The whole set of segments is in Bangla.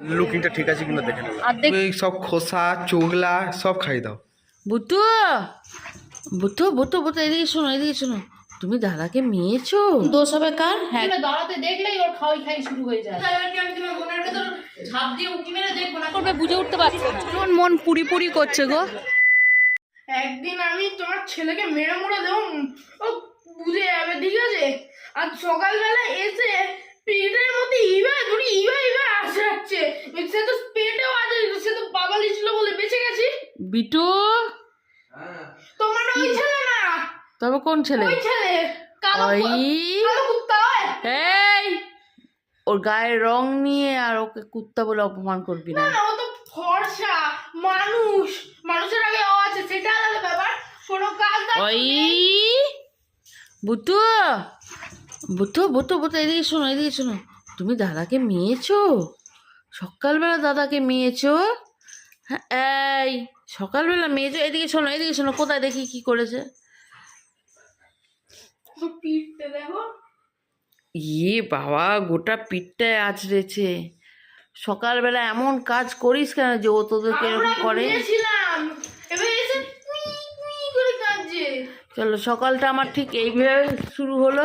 লুকিংটা ঠিক আছে কিনা দেখে নেবে এই সব খোসা চোগলা সব খাই দাও। বুতু বুতু বুতু বুতু এদিকে শোনো এদিকে শোনো। তুমি দাদাকে মেয়েছো? দোষ হবে কার? হ্যাঁ। দাঁড়াতে দেখলেই ওর খাওয়াই খাই শুরু হয়ে যায়। আমি তোমার মনের ভেতর ঝাঁপ দিয়ে উঁকি মেরে দেখব না। করবে বুঝে উঠতে পারছে না। কেমন মন পুরি পুরি করছে গো। একদিন আমি তোমার ছেলেকে মেরে মুড়ে দেবো। ও বুঝে যাবে ঠিক আছে? আর সকালবেলা এসে পেটের মধ্যে ইভা ধরি ইভা ইভা আসে যাচ্ছে সে তো পেটেও আছে সে তো বাবালি ছিল বলে বেঁচে গেছি। বিটু? তোমার ওই ছেলে না? তবে কোন ছেলে? ওই ছেলে। কালো কালো কুত্তা হয়। এই! ওর গায়ের রং নিয়ে আর ওকে কুত্তা বলে অপমান করবি না। ও তো ফর্সা মানুষ। মানুষের আগে ও আছে সেটা আলাদা ব্যাপার। কোনো কাজ না ওই বুতু বুতু বুতু বুতু এদিকে শোনো এদিকে শোনো। তুমি দাদাকে মেয়েছো? সকালবেলা দাদাকে মেয়েছো? হ্যাঁ এই সকালবেলা মেয়েছো? এদিকে শোনো এদিকে শোনো কোথায় দেখি কি করেছে? ইয়ে বাবা গোটা পিঠটায় আছড়েছে সকালবেলা এমন কাজ করিস কেন যে ও তোদেরকে এরকম করে? চলো সকালটা আমার ঠিক এইভাবে শুরু হলো।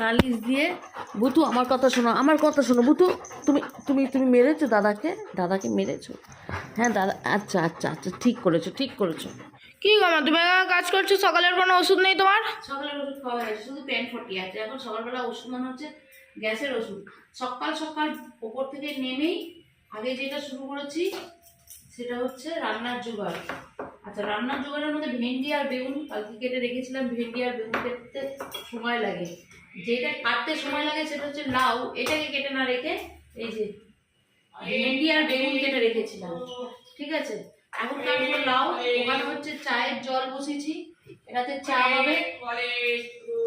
নালিশ দিয়ে বুতু আমার কথা শোনো আমার কথা শোনো বুতু তুমি তুমি তুমি মেরেছো দাদাকে দাদাকে মেরেছো। হ্যাঁ দাদা আচ্ছা আচ্ছা আচ্ছা ঠিক করেছ ঠিক করেছ। কি গো তুমি এখানে কাজ করছ? সকালের কোনো ওষুধ নেই তোমার? সকালের ওষুধ খাওয়া হয়েছে শুধু প্যান ফটি আছে। এখন সকালবেলা ওষুধ মানে হচ্ছে গ্যাসের ওষুধ। সকাল সকাল ওপর থেকে নেমেই আগে যেটা শুরু করেছি সেটা হচ্ছে রান্নার জোগাড়। আচ্ছা রান্নার জোগাড়ের মধ্যে ভেন্ডি আর বেগুন কালকে কেটে রেখেছিলাম ভেন্ডি আর বেগুন কেটে সময় লাগে। যেটা কাটতে সময় লাগে সেটা হচ্ছে লাউ এটাকে কেটে না রেখে এই যে ভেন্ডি আর বেগুন কেটে রেখেছিলাম। ঠিক আছে? এখন কাটবো লাউ ওখানে হচ্ছে চায়ের জল বসিয়েছি এটাতে চা হবে।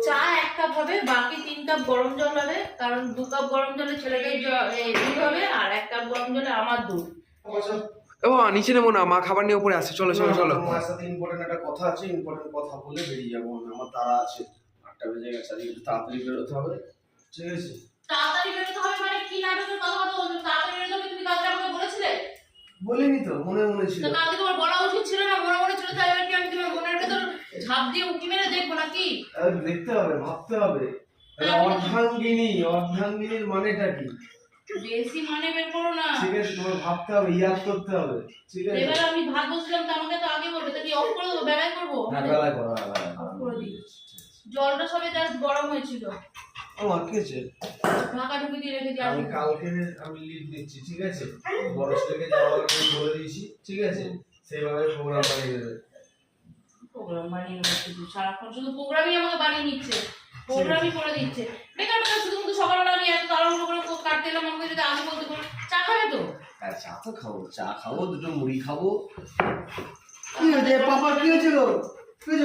চা এক কাপ হবে বাকি তিন কাপ গরম জল হবে কারণ দু কাপ গরম জলে ছেলেকে জ- দুধ হবে আর এক কাপ গরম জলে আমার দুধ। ও নিচে নেব না মা খাবার নিয়ে উপরে আসে চলো চলো চলো। তোমার সাথে ইম্পর্টেন্ট একটা কথা আছে ইম্পর্টেন্ট কথা বলে বেরিয়ে যাব আমার তারা আছে। আটটা বেজে গেছে আজকে একটু তাড়াতাড়ি বেরোতে হবে। ঠিক আছে। তাড়াতাড়ি বেরোতে হবে মানে কি নাটকের কথা কথা বলছো তাড়াতাড়ি বেরোতে হবে তুমি কালকে আমাকে বলেছিলে? বলিনি তো মনে মনে ছিল। তো কালকে তোমার বলা উচিত ছিল না মনে মনে ছিল তাই কি আমি তোমার মনের ভেতর ঝাঁপ দিয়ে উঁকি মেরে দেখব নাকি? দেখতে হবে ভাবতে হবে। আরে অর্ধাঙ্গিনী অর্ধাঙ্গিনীর মানেটা কি? বেশি মানে বের করো না। ঠিক আছে তোমার ভাবতে হবে ইয়াদ করতে হবে। ঠিক আছে। এবার আমি ভাত বসলাম তো আমাকে তো আগে বলবে তো কি অফ করে দেবো? বেলায় করব? হ্যাঁ বেলায় করো হ্যাঁ, বেলায় করো। দিই জলটা সবে জাস্ট গরম হয়েছিল। আমার কি আছে ঢাকা ঢুকে দিয়ে রেখে আমি দিয়ে কালকে আমি লিড দিচ্ছি ঠিক আছে? বড় ছেলেকে যাওয়ার আগে বলে দিয়েছি ঠিক আছে? সেইভাবে প্রোগ্রাম বানিয়ে দেবে। প্রোগ্রাম বানিয়ে নেব শুধু সারাক্ষণ শুধু প্রোগ্রামই আমাকে বানিয়ে নিচ্ছে। প্রোগ্রামই করে দিচ্ছে। বেকার বেকার শুধু শুধু সকালবেলা আমি এত তাড়াহুড়ো করে কাটতে এলাম আমাকে যদি আগে বলতে পারো চা খাবে তো? আর চা তো খাব চা খাব দুটো মুড়ি খাব। কি হয়েছে? পাপা কি হয়েছিল?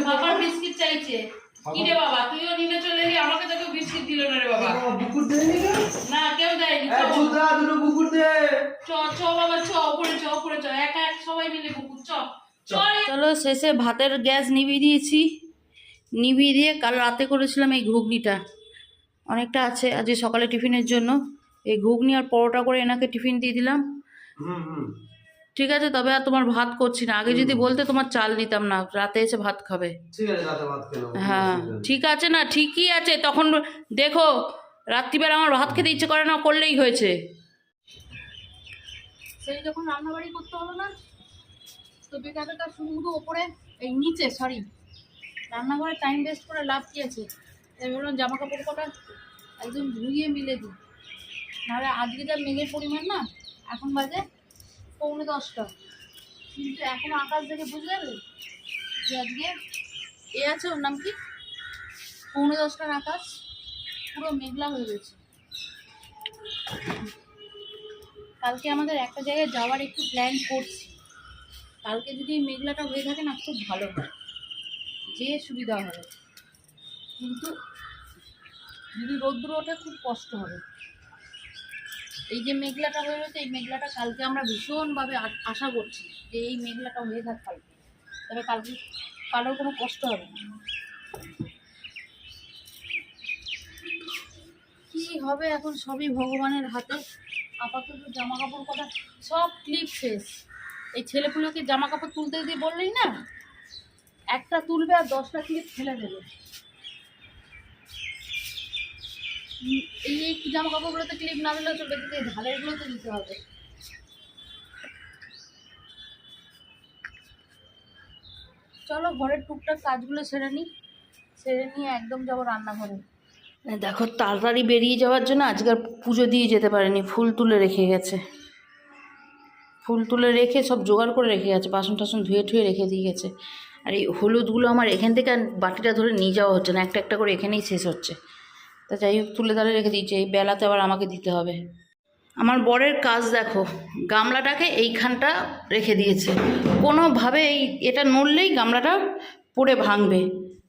বাবার বিস্কিট চাইছে। বাবা তুইও নিমে চলে আমাকে তো কেউ বিস্কিট দিল না রে বাবা। বুকুর দেয়নি কেন না কেউ দেয়নি চুদা দুটো বুকুর দে। চ চ বাবা চ ওপরে চ ওপরে চ একা এক সবাই মিলে বুকুর চ। চ। চলো শেষে ভাতের গ্যাস নিভিয়ে দিয়েছি। নিভিয়ে দিয়ে কাল রাতে করেছিলাম এই ঘুগনিটা। অনেকটা আছে আজকে সকালে টিফিনের জন্য। এই ঘুগনি আর পরোটা করে এনাকে টিফিন দিয়ে দিলাম। হুম হুম। ঠিক আছে তবে আর তোমার ভাত করছি না। আগে যদি বলতে তোমার চাল নিতাম না রাতে এসে ভাত খাবে। ঠিক আছে রাতে হ্যাঁ ঠিক আছে। না ঠিকই আছে। তখন দেখো রাত্রিবেলা আমার ভাত খেতে ইচ্ছে করে না করলেই হয়েছে। সেই যখন রান্নাবাড়ি করতে হলো না তো বেকার বেকার শুধু শুধু ওপরে এই নিচে সরি রান্নাঘরে টাইম ওয়েস্ট করে লাভ কি আছে? তাই বললাম জামা কাপড় কটা একদম ধুইয়ে মিলে দিই। নাহলে আজকে যা মেঘের পরিমাণ না এখন বাজে পৌনে দশটা। কিন্তু এখনও আকাশ দেখে বুঝতে পারলে যে আজকে এ আছে ওর নাম কি? পৌনে দশটার আকাশ, পুরো মেঘলা হয়ে গেছে কালকে আমাদের একটা জায়গায় যাওয়ার একটু প্ল্যান করছি। কালকে যদি মেঘলাটা হয়ে থাকে না, খুব ভালো হয়। যে সুবিধা হবে। কিন্তু যদি রোদ্দুর ওঠে, খুব কষ্ট হবে। এই যে মেঘলাটা হয়ে রয়েছে, এই মেঘলাটা কালকে আমরা ভীষণভাবে আশা করছি যে এই মেঘলাটা হয়ে থাক কালকে। তবে কালকে কারোর কোনো কষ্ট হবে না। কী হবে এখন সবই ভগবানের হাতে? আপাতত জামা কাপড় কটা সব ক্লিপ শেষ। এই ছেলেপুলোকে জামা কাপড় তুলতে দিয়ে বললেই না, একটা তুলবে আর দশটা ক্লিপ ফেলে দেবে। এই এই জামা কাপড়গুলোতে ক্লিপ না দিলেও চলবে, কিন্তু এই ধারেরগুলোতে দিতে হবে। চলো ঘরের টুকটাক কাজগুলো সেরে নিই। সেরে নিয়ে একদম যাব রান্নাঘরে। দেখো, তাড়াতাড়ি বেরিয়ে যাওয়ার জন্য আজকাল পুজো দিয়ে যেতে পারেনি, ফুল তুলে রেখে গেছে। ফুল তুলে রেখে সব জোগাড় করে রেখে গেছে, বাসন টাসন ধুয়ে ঠুয়ে রেখে দিয়ে গেছে। আর এই হলুদগুলো আমার এখান থেকে বাটিটা ধরে নিয়ে যাওয়া হচ্ছে না, একটা একটা করে এখানেই শেষ হচ্ছে। তা যাই হোক, তুলে দাঁড়িয়ে রেখে দিয়েছে এই বেলাতে আবার আমাকে দিতে হবে। আমার বরের কাজ দেখো, গামলাটাকে এইখানটা রেখে দিয়েছে। কোনোভাবে এই এটা নড়লেই গামলাটা পড়ে ভাঙবে।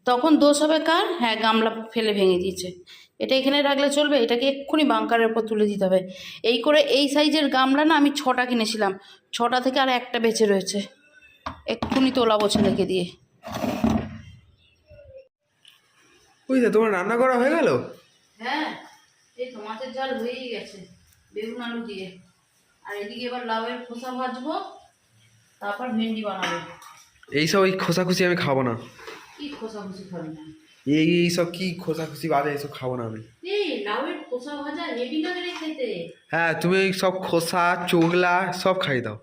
তখন দোষ হবে কার? হ্যাঁ গামলা ফেলে ভেঙে দিয়েছে। এটা এখানে রাখলে চলবে? এটাকে এক্ষুনি বাঙ্কারের উপর তুলে দিতে হবে। এই করে এই সাইজের গামলা না আমি ছটা কিনেছিলাম। ছটা থেকে আর একটা বেঁচে রয়েছে। এক্ষুনি তোলাবো ছেলেকে দিয়ে। বুঝলে তোমার রান্না করা হয়ে গেল? হ্যাঁ এই তো মাছের ঝাল হয়েই গেছে বেগুন আলু দিয়ে। আর এদিকে এবার লাউয়ের খোসা ভাজবো তারপর ভেন্ডি বানাবো। এইসব ওই খোসাখুসি আমি খাব না। কি খোসা খুশি খাবি না? এই এইসব কি খোসাখুসি বাদে এইসব খাব না আমি। এই লাউয়ের খোসা ভাজা হেভি লাগে রে খেতে? হ্যাঁ তুমি এই সব খোসা চোগলা সব খাই দাও।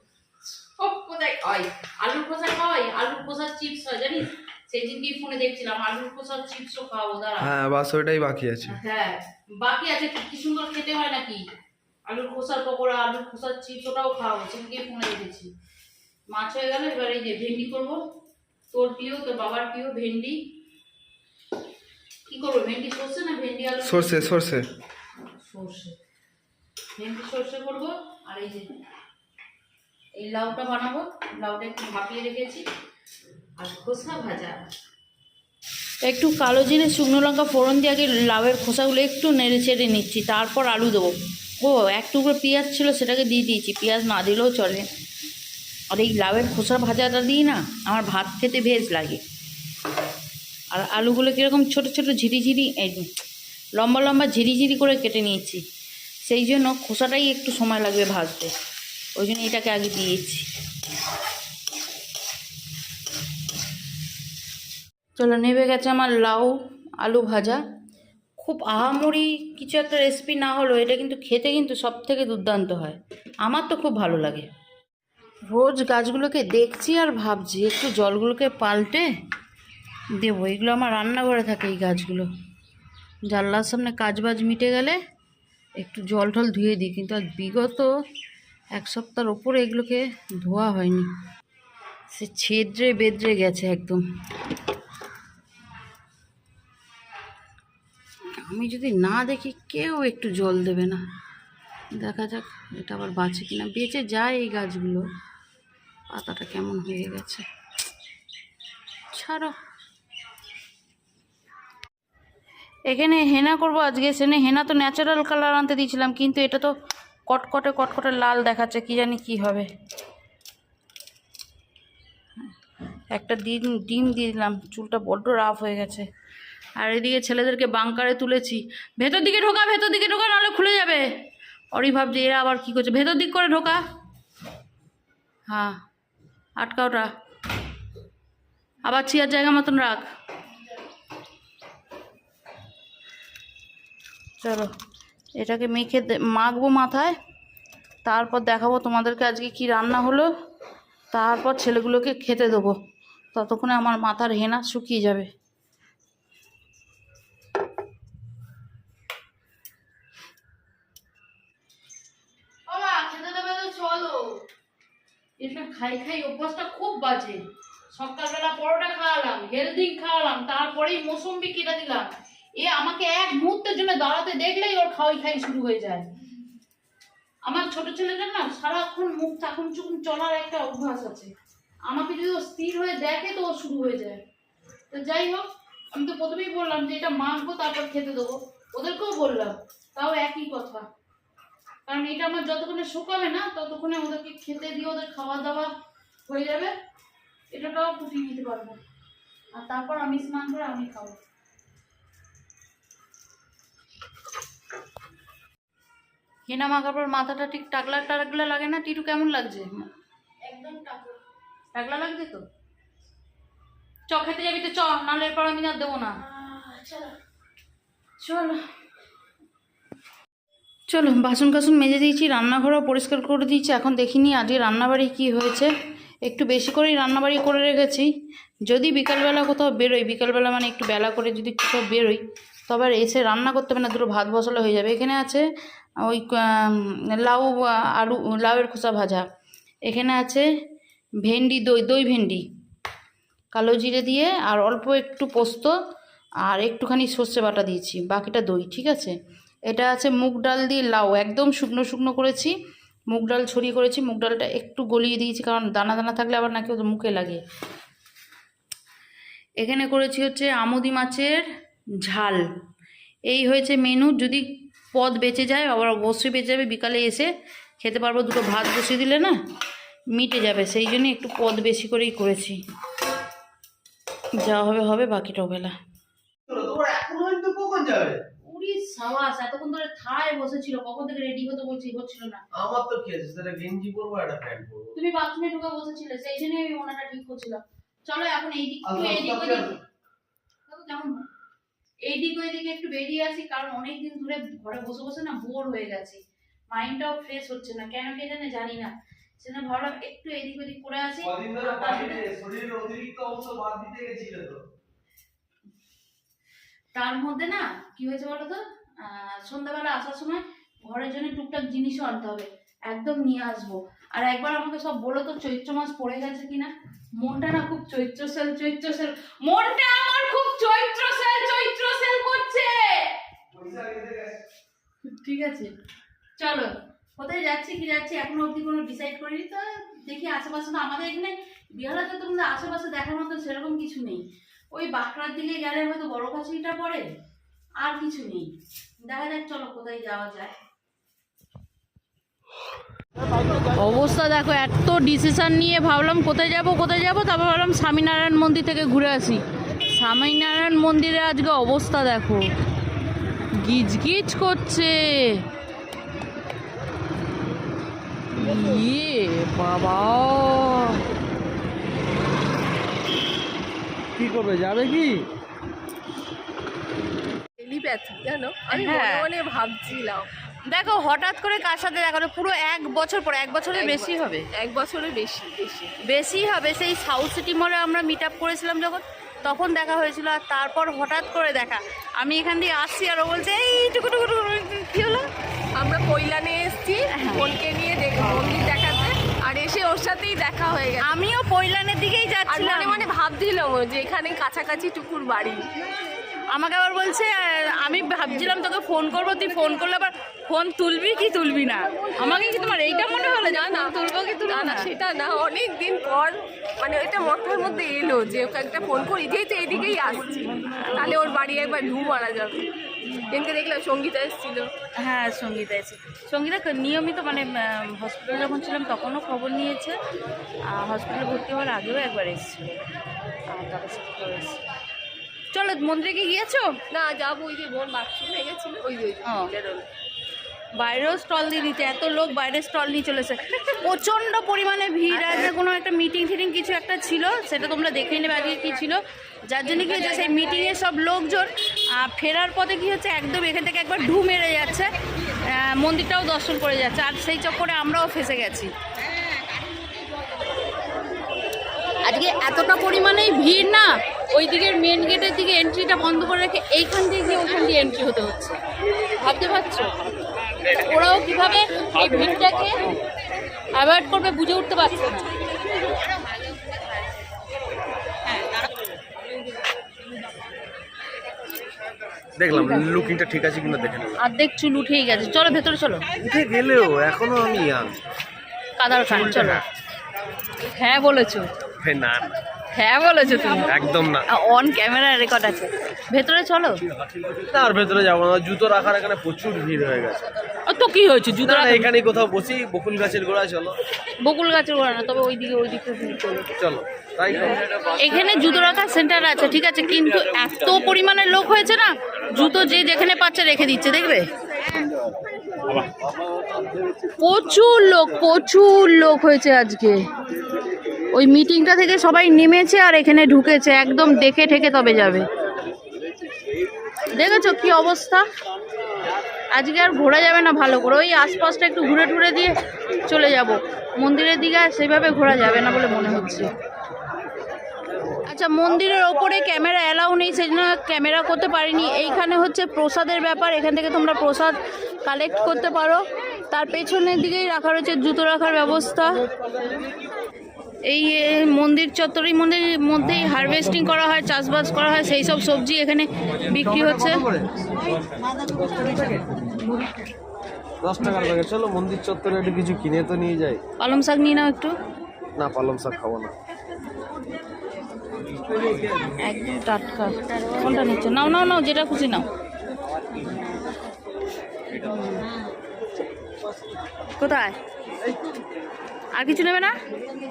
ও কোথায় খাওয়াই আলুর খোসা খাওয়াই? আলুর খোসার চিপস হয় জানিস? সেই দিনকেই ফোনে দেখছিলাম আলুর খোসার চিপসও খাওয়াবো দাঁড়া। হ্যাঁ বাস ওটাই বাকি আছে। হ্যাঁ বাকি আছে কি সুন্দর খেতে হয় নাকি? আলুর খোসার পকোড়া আলুর খোসার চিপস ওটাও খাওয়াবো সেদিনকে ফোনে দেখেছি। মাছ হয়ে গেল এবার এই যে ভেন্ডি করব। তোর প্রিয় তোর বাবার প্রিয় ভেন্ডি। কি করব ভেন্ডি সর্ষে না ভেন্ডি আলু? সর্ষে সর্ষে। সর্ষে। ভেন্ডি সর্ষে করব আর এই যে এই লাউটা বানাবো লাউটা একটু ভাপিয়ে রেখেছি। আর খোসা ভাজা। একটু কালো জিরে, শুকনো লঙ্কা, ফোড়ন দিয়ে আগে লাউয়ের খোসাগুলো একটু নেড়ে চেড়ে নিচ্ছি, তারপর আলু দেবো। ও, এক টুকরো পেঁয়াজ ছিল, সেটাকে দিয়ে দিয়েছি, পেঁয়াজ না দিলেও চলে। আর এই লাউয়ের খোসা ভাজাটা দিই না, আমার ভাত খেতে ভেজ লাগে। আর আলুগুলো কীরকম ছোটো ছোটো ঝিরিঝিরি লম্বা লম্বা ঝিরিঝিরি করে কেটে নিয়েছি। সেই জন্য খোসাটাই একটু সময় লাগবে ভাজতে। ওই জন্য এটাকে আগে দিয়েছি। চলো নেবে গেছে আমার লাউ আলু ভাজা। খুব আহামরি কিছু একটা রেসিপি না হলেও এটা কিন্তু খেতে কিন্তু সব থেকে দুর্দান্ত হয়। আমার তো খুব ভালো লাগে। রোজ গাছগুলোকে দেখছি আর ভাবছি, একটু জলগুলোকে পাল্টে দেবো। এগুলো আমার রান্নাঘরে থাকে এই গাছগুলো। জানলার সামনে কাজ বাজ মিটে গেলে একটু জল টল ধুয়ে দিই, কিন্তু আর বিগত এক সপ্তাহর ওপরে এগুলোকে ধোয়া হয়নি। সে ছেদ্রে বেদ্রে গেছে একদম। আমি যদি না দেখি, কেউ একটু জল দেবে না। দেখা যাক এটা আবার বাঁচে কিনা। বেঁচে যায় এই গাছগুলো। পাতাটা কেমন হয়ে গেছে। ছাড়ো। এখানে হেনা করব আজকে। সেনে হেনা তো ন্যাচারাল কালার আনতে দিয়েছিলাম, কিন্তু এটা তো কটকটে কটকটে লাল দেখাচ্ছে। কি জানি কি হবে। একটা ডিম ডিম দিয়ে দিলাম। চুলটা বড্ড রাফ হয়ে গেছে। আর এদিকে ছেলেদেরকে বাংকারে তুলেছি। ভেতর দিকে ঢোকা, ভেতর দিকে ঢোকা, নাহলে খুলে যাবে। অরি ভাবছে, এরা আবার কী করছে? ভেতর দিক করে ঢোকা। হ্যাঁ আটকা ওটা। আবার চেয়ার জায়গা মতন রাখ। চলো, এটাকে মেখে মাখবো মাথায়। তারপর দেখাবো তোমাদেরকে আজকে কি রান্না হলো। তারপর ছেলেগুলোকে খেতে দেবো। ততক্ষণে আমার মাথার হেনা শুকিয়ে যাবে বাবা খেতে দেবে তো চলো এটা খাই খাই অভ্যাসটা খুব বাজে। সকালবেলা পরোটা খাওয়ালাম হেলদি খাওয়ালাম, তারপরেই মৌসুম্বি কেটে দিলাম। এ আমাকে এক মুহূর্তের জন্য দাঁড়াতে দেখলেই ওর খাওয়াই খাই শুরু হয়ে যায়। আমার ছোট ছেলেটা না সারাক্ষণ মুখ চাকুন চুকুন চলার একটা অভ্যাস আছে। আমাকে যদি ও স্থির হয়ে দেখে তো ও শুরু হয়ে যায়। তো যাই হোক, আমি তো প্রথমেই বললাম যে এটা মাখবো, তারপর খেতে দেবো। ওদেরকেও বললাম, তাও একই কথা। কারণ এটা আমার যতক্ষণে শুকাবে না ততক্ষণে ওদেরকে খেতে দিয়ে ওদের খাওয়া দাওয়া হয়ে যাবে। এটাটাও ফুটিয়ে নিতে পারব। আর তারপর আমি স্নান করে আমি খাব। কেনা মাখার পর মাথাটা ঠিক টাকলা টাকলা লাগে না? টিটু কেমন লাগছে? একদম টাকা টাকলা লাগছে তো? চ খেতে যাবি তো চ নাহলে এরপর আমি আর দেবো না। চলো। চলো। চলো বাসন কাসন মেজে দিয়েছি, রান্নাঘরও পরিষ্কার করে দিয়েছি, এখন দেখিনি আজকে রান্নাবাড়ি কি হয়েছে। একটু বেশি করেই রান্নাবাড়ি করে রেখেছি। যদি বিকালবেলা কোথাও বেরোই, বিকালবেলা মানে একটু বেলা করে যদি কোথাও বেরোই, তবে এসে রান্না করতে হবে না, দুটো ভাত বসালে হয়ে যাবে। এখানে আছে ওই লাউ, আলু, লাউয়ের খোসা ভাজা। এখানে আছে ভেন্ডি, দই দই ভেন্ডি। কালো জিরে দিয়ে আর অল্প একটু পোস্ত আর একটুখানি সর্ষে বাটা দিয়েছি, বাকিটা দই, ঠিক আছে? এটা আছে মুগ ডাল দিয়ে লাউ, একদম শুকনো শুকনো করেছি। মুগ ডাল ছড়িয়ে করেছি, মুগ ডালটা একটু গলিয়ে দিয়েছি, কারণ দানা দানা থাকলে আবার নাকি ওদের মুখে লাগে। এখানে করেছি হচ্ছে আমুদি মাছের ঝাল। এই হয়েছে মেনু যদি পদ বেঁচে যায়, আবার অবশ্যই বেঁচে যাবে, বিকালে এসে খেতে পারব, দুটো ভাত বসিয়ে দিলে না, মিটে যাবে, সেই জন্য একটু পদ বেশি করেই করেছি। যা হবে হবে বাকিটাও বেলা সাবাস এতক্ষণ ধরে থায় বসেছিল কখন থেকে রেডি হতে বলছি হচ্ছিল না। আমার তো কি আছে সেটা গেঞ্জি পরবো একটা প্যান্ট পরবো। তুমি বাথরুমে ঢুকে বসেছিলে সেই জন্য আমি ওনাটা ঠিক করছিলাম। চলো এখন এই দিক থেকে এই দিক আচ্ছা, ওই দিক দেখো কেমন এই দিক ওই দিকে একটু বেরিয়ে আসি কারণ অনেক ধরে ঘরে বসে বসে না বোর হয়ে গেছি। মাইন্ডটাও ফ্রেশ হচ্ছে না কেন কে জানে জানি না। সেজন্য ভাবলাম একটু এদিক ওদিক করে আসি। কদিন ধরে বাড়িতে শরীরের অতিরিক্ত অংশ বাদ দিতে গেছিলে তো। তার মধ্যে না কি হয়েছে বলো তো? আহ, সন্ধ্যাবেলা আসার সময় ঘরের জন্য টুকটাক জিনিসও আনতে হবে, একদম নিয়ে আসব। আর একবার আমাকে সব বলো তো চৈত্র মাস পড়ে গেছে কিনা? মনটা না খুব চৈত্র সেল চৈত্র সেল। মনটা আমার খুব চৈত্র সেল চৈত্র সেল করছে! ঠিক আছে। চলো, কোথায় যাচ্ছি, কি যাচ্ছি, এখনও অবধি কোনো ডিসাইড করিনি, তো দেখি আশেপাশে তো আমাদের এখানে বিহালাতে তো আমাদের আশেপাশে দেখার মতো সেরকম কিছু নেই। ওই বাঁকড়ার দিকে গেলে হয়তো বড় কাছিটা পড়ে। আর কিছু নেই। দেখা যাক চলো কোথায় যাওয়া যায়। অবস্থা দেখো এত ডিসিশন নিয়ে ভাবলাম কোথায় যাব কোথায় যাব তারপর ভাবলাম স্বামীনারায়ণ মন্দির থেকে ঘুরে আসি। স্বামীনারায়ণ মন্দিরে আজকে অবস্থা দেখো। গিজ গিজ করছে। ইয়ে বাবা। কি করবে যাবে কি? টেলিপ্যাথি জানো? আমি হ্যাঁ। মনে মনে ভাবছিলাম। দেখো হঠাৎ করে কার সাথে দেখা হলো? পুরো এক বছর পর এক বছরের বেশি হবে। এক বছরের বেশি বেশি। বেশি হবে সেই সাউথ সিটি মলে আমরা মিট আপ করেছিলাম যখন তখন দেখা হয়েছিল। আর তারপর হঠাৎ করে দেখা আমি এখান দিয়ে আসছি আর ও বলছে এই টুকু টুকু কি হলো? আমরা কৈলানে এসেছি হ্যাঁ। বোনকে নিয়ে দেখ মন্দির দেখাতে আর এসে ওর সাথেই দেখা হয়ে গেছে। আমিও পৈলানের দিকেই যাচ্ছিলাম মনে মনে ভাবছিলাম যে এখানে কাছাকাছি টুকুর বাড়ি। আমাকে আবার বলছে আমি ভাবছিলাম তোকে ফোন করব তুই ফোন করলে আবার ফোন তুলবি কি তুলবি না? আমাকে কি তোমার এইটা মনে হলো? না না। তুলবো কি না তুলবো না? সেটা না। অনেক দিন পর মানে ওইটা মাথার মধ্যে এলো যে ওকে একটা ফোন করি যেহেতু এইদিকেই আসছি তাহলে ওর বাড়ি একবার ঢু মারা যাবে। কিন্তু দেখলাম সঙ্গীতা এসেছিল। হ্যাঁ সঙ্গীতা এসে সঙ্গীতা নিয়মিত মানে হসপিটালে যখন ছিলাম তখনও খবর নিয়েছে। হসপিটালে ভর্তি হওয়ার আগেও একবার এসেছিল। তাদের সাথে করে এসেছে চলো মন্দিরে কি গিয়েছো? না যাব ওই যে বোন বাথরুমে গেছিল। ওই ওই বাইরেও স্টল দিয়ে দিতে এত লোক বাইরে স্টল নিয়ে চলেছে। প্রচণ্ড পরিমাণে ভিড় আছে কোনো একটা মিটিং ফিটিং কিছু একটা ছিল সেটা তোমরা দেখে নেবে আজকে কী ছিল। যার জন্য কি হচ্ছে সেই মিটিংয়ে সব লোকজন ফেরার পথে কি হচ্ছে একদম এখান থেকে একবার ঢু মেরে যাচ্ছে। মন্দিরটাও দর্শন করে যাচ্ছে আর সেই চক্করে আমরাও ফেসে গেছি। আজকে এতটা পরিমাণেই ভিড় না? ওই দিকের মেন গেটের দিকে এন্ট্রিটা বন্ধ করে রেখে এইখান দিয়ে গিয়ে ওখান দিয়ে এন্ট্রি হতে হচ্ছে। ভাবতে পারছ? ওরাও কীভাবে এই ভিড়টাকে অ্যাভয়েড করবে বুঝে উঠতে পারছে না। দেখলাম লুকিংটা ঠিক আছে কিনা দেখে নিলাম। অর্ধেক চুল উঠেই গেছে। চলো ভেতরে চলো। উঠে গেলেও এখনও আমি ইয়াং কাদার খান চলো। হ্যাঁ বলেছ। না। হ্যাঁ বলেছ তুমি। একদম না। অন ক্যামেরা রেকর্ড আছে। ভেতরে চলো। তার ভেতরে যাব না। জুতো রাখার এখানে প্রচুর ভিড় হয়ে গেছে। তো কি হয়েছে? জুতো না এখানেই কোথাও বসি বকুল গাছের গোড়ায় চলো। বকুল গাছের গোড়া না তবে ওইদিকে ওইদিকে চলো চলো তাই এখানে জুতো রাখার সেন্টার আছে ঠিক আছে? কিন্তু এত পরিমাণে লোক হয়েছে না জুতো যে যেখানে পাচ্ছে রেখে দিচ্ছে দেখবে? প্রচুর লোক প্রচুর লোক হয়েছে আজকে। ওই মিটিংটা থেকে সবাই নেমেছে আর এখানে ঢুকেছে, একদম দেখে ঠেকে তবে যাবে। দেখেছ কি অবস্থা? আজকে আর ঘোরা যাবে না ভালো করে, ওই আশপাশটা একটু ঘুরে টুরে দিয়ে চলে যাব। মন্দিরের দিকে আর সেইভাবে ঘোরা যাবে না বলে মনে হচ্ছে। আচ্ছা মন্দিরের ওপরে ক্যামেরা অ্যালাউ নেই সেই জন্য ক্যামেরা করতে পারিনি। এইখানে হচ্ছে প্রসাদের ব্যাপার, এখান থেকে তোমরা প্রসাদ কালেক্ট করতে পারো। তার পেছনের দিকেই রাখা রয়েছে জুতো রাখার ব্যবস্থা। এই মন্দির চত্বরের মন্দির মধ্যেই হারভেস্টিং করা হয় চাষবাস করা হয় সেই সব সবজি এখানে বিক্রি হচ্ছে। দশ টাকার প্যাকেট চলো মন্দির চত্বরে একটু কিছু কিনে তো নিয়ে যাই। পালং শাক নিয়ে নাও একটু। না পালং শাক খাব না। একদম টাটকা। কোনটা নিচ্ছ? নাও নাও নাও যেটা খুশি নাও। কোথায়? আর কিছু নেবে না?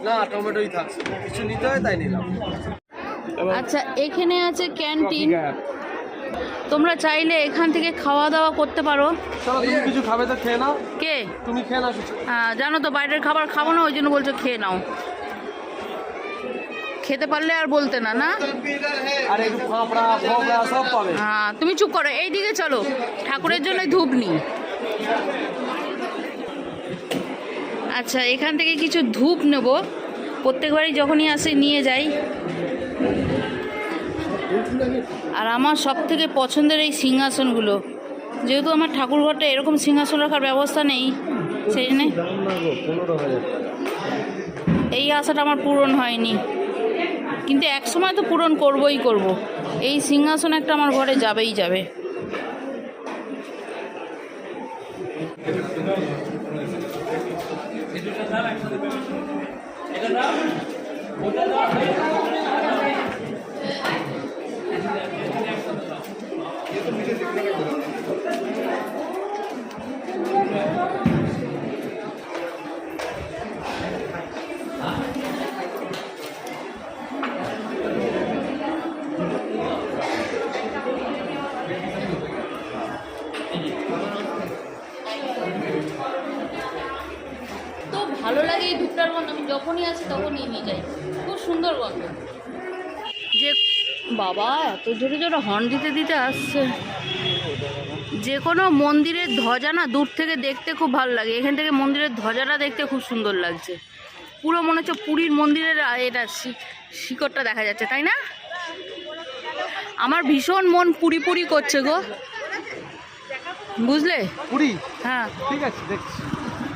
না টমেটোই থাকছে কিছু নিতে হয় তাই নিলাম। আচ্ছা এখানে আছে ক্যান্টিন। তোমরা চাইলে এখান থেকে খাওয়া দাওয়া করতে পারো। তুমি কিছু খাবে তো খেয়ে নাও। কে? তুমি খেয়ে নাও হ্যাঁ জানো তো বাইরের খাবার খাব না ওই জন্য বলছো খেয়ে নাও। খেতে পারলে আর বলতে না না? হ্যাঁ তুমি চুপ করো এই দিকে চলো। ঠাকুরের জন্য ধূপ নি। আচ্ছা এখান থেকে কিছু ধূপ নেব। প্রত্যেকবারই যখনই আসে, নিয়ে যাই। আর আমার সব থেকে পছন্দের এই সিংহাসনগুলো। যেহেতু আমার ঠাকুর ঘরটা এরকম সিংহাসন রাখার ব্যবস্থা নেই, সেই জন্যে এই আশাটা আমার পূরণ হয়নি। কিন্তু এক সময় তো পূরণ করবই করব। এই সিংহাসন একটা আমার ঘরে যাবেই যাবে। ভালো লাগে এই ধূপটার গন্ধ আমি যখনই আসি তখনই নিয়ে যাই। সুন্দর গন্ধ যে বাবা এত জোরে জোরে হর্ন দিতে দিতে আসছে। যে কোনো মন্দিরের ধ্বজা না দূর থেকে দেখতে খুব ভালো লাগে। এখান থেকে মন্দিরের ধ্বজাটা দেখতে খুব সুন্দর লাগছে। পুরো মনে হচ্ছে পুরীর মন্দিরের এটা শিকড়টা দেখা যাচ্ছে তাই না? আমার ভীষণ মন পুরি পুরি করছে গো। বুঝলে? কুড়ি হ্যাঁ। ঠিক আছে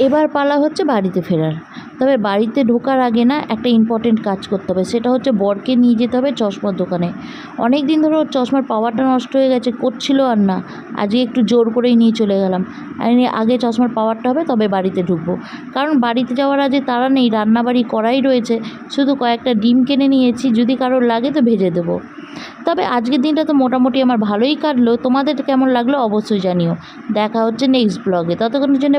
এবার পালা হচ্ছে বাড়িতে ফেরার। তবে বাড়িতে ঢোকার আগে না একটা ইম্পর্টেন্ট কাজ করতে হবে। সেটা হচ্ছে বরকে নিয়ে যেতে হবে চশমার দোকানে। অনেক দিন ধরে ওর চশমার পাওয়ারটা নষ্ট হয়ে গেছে, করছিল আর না। আজকে একটু জোর করেই নিয়ে চলে গেলাম। আমি আগে চশমার পাওয়ারটা হবে, তবে বাড়িতে ঢুকবো। কারণ বাড়িতে যাওয়ার আগে তারা নেই, রান্নাবাড়ি করাই রয়েছে। শুধু কয়েকটা ডিম কিনে নিয়েছি, যদি কারোর লাগে তো ভেজে দেবো। তবে আজকের দিনটা তো মোটামুটি আমার ভালোই কাটলো। তোমাদের কেমন লাগল অবশ্যই জানিও। দেখা হচ্ছে নেক্সট ব্লগে ততক্ষণের জন্য